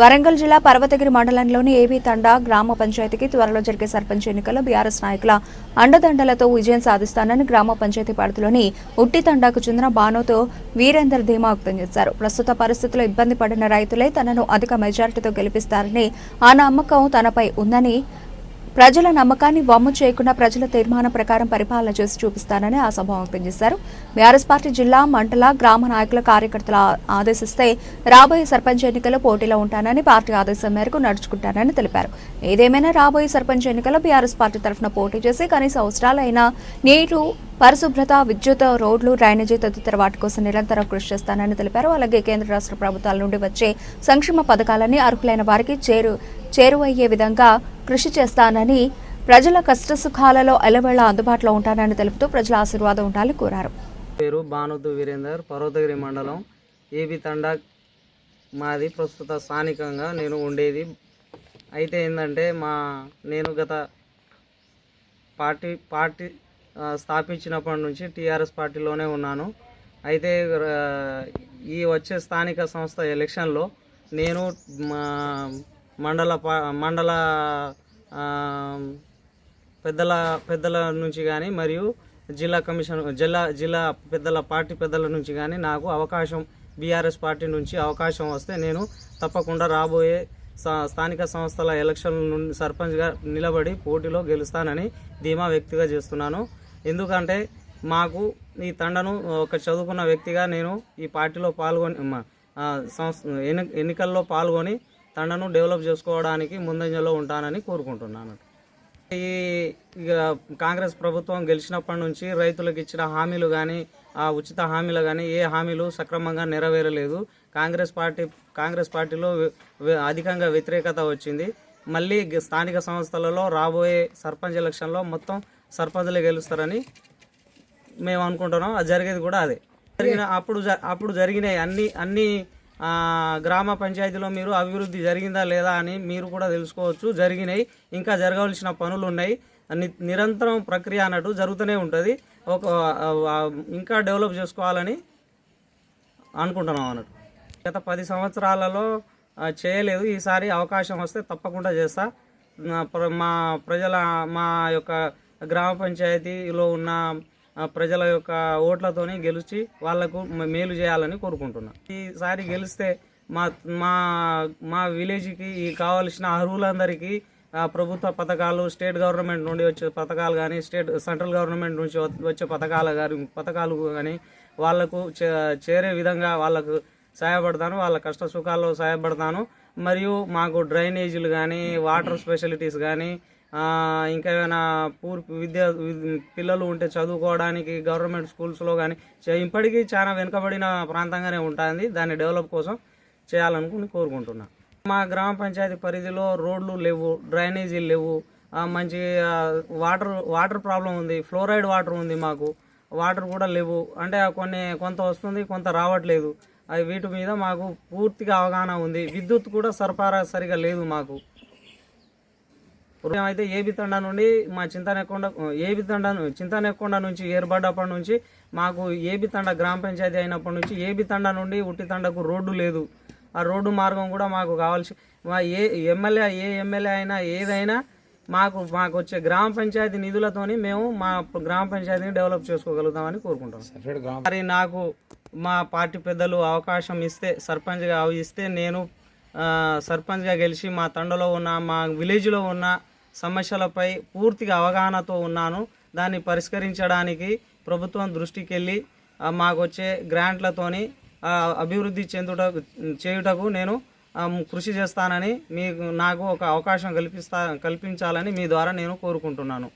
వరంగల్ జిల్లా పర్వతగిరి మండలంలోని ఏవీ తండా గ్రామ పంచాయతీకి త్వరలో జరిగే సర్పంచ్ ఎన్నికల్లో బీఆర్ఎస్ నాయకుల అండదండలతో విజయం సాధిస్తానని గ్రామ పంచాయతీ పరిధిలోని ఉట్టి తండాకు చెందిన బానోతో వీరేందర్ ధీమా వ్యక్తం చేశారు. ప్రస్తుత పరిస్థితుల్లో ఇబ్బంది పడిన రైతులే తనను అధిక మెజారిటీతో గెలిపిస్తారని ఆ నమ్మకం తనపై ఉందని ప్రజల నమ్మకాన్ని వమ్ము చేయకుండా ప్రజల తీర్మానం ప్రకారం పరిపాలన చేసి చూపిస్తానని ఆశాభావం వ్యక్తం చేశారు బీఆర్ఎస్ పార్టీ జిల్లా మండల గ్రామ నాయకుల కార్యకర్తల ఆదేశిస్తే రాబోయే సర్పంచ్ ఎన్నికల్లో పోటీలో ఉంటానని పార్టీ ఆదేశం మేరకు నడుచుకుంటానని తెలిపారు. ఏదేమైనా రాబోయే సర్పంచ్ ఎన్నికల్లో బీఆర్ఎస్ పార్టీ తరఫున పోటీ చేసి కనీస అవసరాలైన నీరు పరిశుభ్రత విద్యుత్ రోడ్లు డ్రైనేజీ తదితర వాటి కోసం నిరంతరం కృషి చేస్తానని తెలిపారు. అలాగే కేంద్ర రాష్ట్ర ప్రభుత్వాల నుండి వచ్చే సంక్షేమ పథకాలన్నీ అర్హులైన వారికి చేరు చేరువయ్యే విధంగా కృషి చేస్తానని ప్రజల కష్టసుఖాలలో ఎలవేళ అందుబాటులో ఉంటానని తెలుపుతూ ప్రజల ఆశీర్వాదం ఉండాలని కోరారు. పేరు భానుద్దు వీరేందర్ పర్వతగిరి మండలం ఏబి తండా. మాది ప్రస్తుత స్థానికంగా నేను ఉండేది. అయితే ఏంటంటే మా నేను గత పార్టీ పార్టీ స్థాపించినప్పటి నుంచి టీఆర్ఎస్ పార్టీలోనే ఉన్నాను. అయితే ఈ వచ్చే స్థానిక సంస్థ ఎలక్షన్లో నేను మా మండల పా- మండల పెద్దల పెద్దల నుంచి కానీ మరియు జిల్లా కమిషన్ జిల్లా జిల్లా పెద్దల పార్టీ పెద్దల నుంచి కానీ నాకు అవకాశం బీఆర్ఎస్ పార్టీ నుంచి అవకాశం వస్తే నేను తప్పకుండా రాబోయే స్థానిక సంస్థల ఎలక్షన్ నుండి సర్పంచ్గా నిలబడి పోటీలో గెలుస్తానని ధీమా వ్యక్తిగా చేస్తున్నాను. ఎందుకంటే మాకు ఈ తండను ఒక చదువుకున్న వ్యక్తిగా నేను ఈ పార్టీలో పాల్గొని మ- సంస్థ ఎన్ని- ఎన్నికల్లో పాల్గొని తండను డెవలప్ చేసుకోవడానికి ముందంజలో ఉంటానని కోరుకుంటున్నాను. ఈ ఇక కాంగ్రెస్ ప్రభుత్వం గెలిచినప్పటి నుంచి రైతులకు ఇచ్చిన హామీలు కానీ ఆ ఉచిత హామీలు కానీ ఏ హామీలు సక్రమంగా నెరవేరలేదు. కాంగ్రెస్ పార్టీ కాంగ్రెస్ పార్టీలో అధికంగా వ్యతిరేకత వచ్చింది. మళ్ళీ స్థానిక సంస్థలలో రాబోయే సర్పంచ్ ఎలక్షన్లో మొత్తం సర్పంచ్లే గెలుస్తారని మేము అనుకుంటున్నాం. అది జరిగేది కూడా అదే. జరిగిన అప్పుడు అప్పుడు జరిగినాయి అన్ని అన్ని గ్రామ పంచాయతీలో మీరు అభివృద్ధి జరిగిందా లేదా అని మీరు కూడా తెలుసుకోవచ్చు. జరిగినాయి. ఇంకా జరగవలసిన పనులు ఉన్నాయి నిరంతరం ప్రక్రియ అన్నట్టు జరుగుతూనే ఉంటుంది. ఒక ఇంకా డెవలప్ చేసుకోవాలని అనుకుంటున్నాం అన్నట్టు. గత పది సంవత్సరాలలో చేయలేదు. ఈసారి అవకాశం వస్తే తప్పకుండా చేస్తా. మా ప్రజల మా యొక్క గ్రామ పంచాయతీలో ఉన్న ప్రజల యొక్క ఓట్లతోని గెలిచి వాళ్ళకు మేలు చేయాలని కోరుకుంటున్నా. ఈసారి గెలిస్తే మా మా మా విలేజ్కి ఈ కావలసిన అర్హులందరికీ ప్రభుత్వ పథకాలు స్టేట్ గవర్నమెంట్ నుండి వచ్చే పథకాలు కానీ స్టేట్ సెంట్రల్ గవర్నమెంట్ నుంచి వచ్చే పథకాలు కానీ పథకాలు కానీ వాళ్ళకు చే- చేరే విధంగా వాళ్ళకు సహాయపడతాను. వాళ్ళ కష్ట సుఖాల్లో సహాయపడతాను. మరియు మాకు డ్రైనేజీలు కానీ వాటర్ స్పెషలిటీస్ కానీ ఇంకా ఏమైనా పూర్ విద్య పిల్లలు ఉంటే చదువుకోవడానికి గవర్నమెంట్ స్కూల్స్లో కానీ ఇప్పటికీ చాలా వెనుకబడిన ప్రాంతంగానే ఉంటుంది. దాన్ని డెవలప్ కోసం చేయాలనుకుని కోరుకుంటున్నాను మా గ్రామ పంచాయతీ పరిధిలో రోడ్లు లేవు డ్రైనేజీలు లేవు. మంచి వాటర్ వాటర్ ప్రాబ్లం ఉంది ఫ్లోరైడ్ వాటర్ ఉంది మాకు. వాటర్ కూడా లేవు. అంటే కొన్ని కొంత వస్తుంది కొంత రావట్లేదు. అవి వీటి మీద మాకు పూర్తిగా అవగాహన ఉంది. విద్యుత్ కూడా సరఫరా సరిగా లేదు మాకు. అయితే ఏబి తండా నుండి మా చింతనెక్కొండ ఏబి తండా చింతనెక్కొండ నుంచి ఏర్పడ్డప్పటి నుంచి మాకు ఏబి తండా గ్రామ పంచాయతీ అయినప్పటి నుంచి ఏబి తండా నుండి ఉట్టి తండకు రోడ్డు లేదు. ఆ రోడ్డు మార్గం కూడా మాకు కావాల్సి మా ఏ ఎమ్మెల్యే ఏ ఎమ్మెల్యే అయినా ఏదైనా మాకు మాకు వచ్చే గ్రామ పంచాయతీ నిధులతోని మేము మా గ్రామ పంచాయతీని డెవలప్ చేసుకోగలుగుతామని కోరుకుంటాం మరి నాకు మా పార్టీ పెద్దలు అవకాశం ఇస్తే సర్పంచ్గా ఇస్తే నేను సర్పంచ్గా గెలిచి మా తండలో ఉన్న మా విలేజ్లో ఉన్న సమస్యలపై పూర్తిగా అవగాహనతో ఉన్నాను. దాన్ని పరిష్కరించడానికి ప్రభుత్వం దృష్టికి వెళ్ళి మాకు వచ్చే గ్రాంట్లతోని అభివృద్ధి చెందుట చేయుటకు నేను కృషి చేస్తానని మీకు నాకు ఒక అవకాశం కల్పిస్తా కల్పించాలని మీ ద్వారా నేను కోరుకుంటున్నాను.